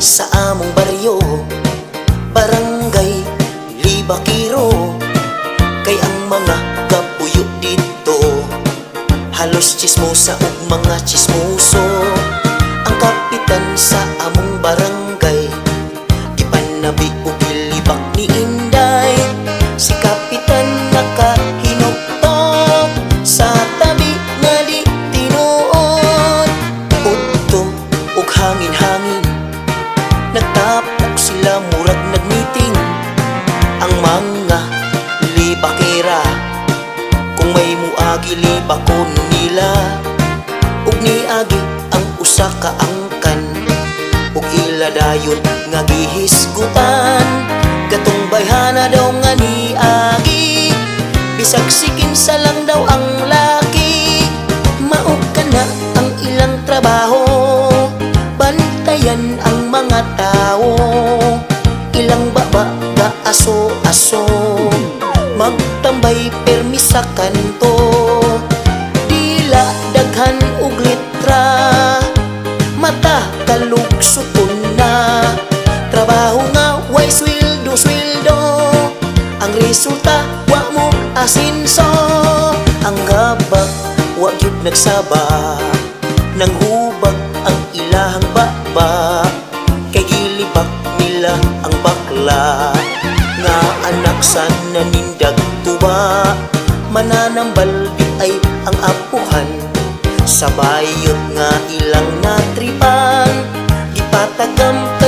sa among baryo. Barangay Libakiro. Kay ang mga kapuyo dito Halos chismosa ug mga chismoso. Ang kapitan sa among barangay Ipanabi ug Kung may muagi libakon nila. Ug niagi ang usa ka angkan. Ug ila dayon nga gihisgutan Katong bayhana daw nga niagi Bisag sikin sa lang daw ang laki. Mao ka na ang ilang trabaho. Bantayan ang mga tao. Ilang baba ga aso-aso Magtambay permi sa kanto. Dila daghan ug litra Mata kalugsuton na. Trabaho nga way sweldo sweldo Ang resulta wa mo asinso. Ang gabak wa gyud nagsaba. Nang hubag ang ilahang baba. Kay gilibak nila ang bakla anak sa nanindag tuba Mananambal di ay ang apuhan. Sa bayot nga ilang natripan. Ipatagam ka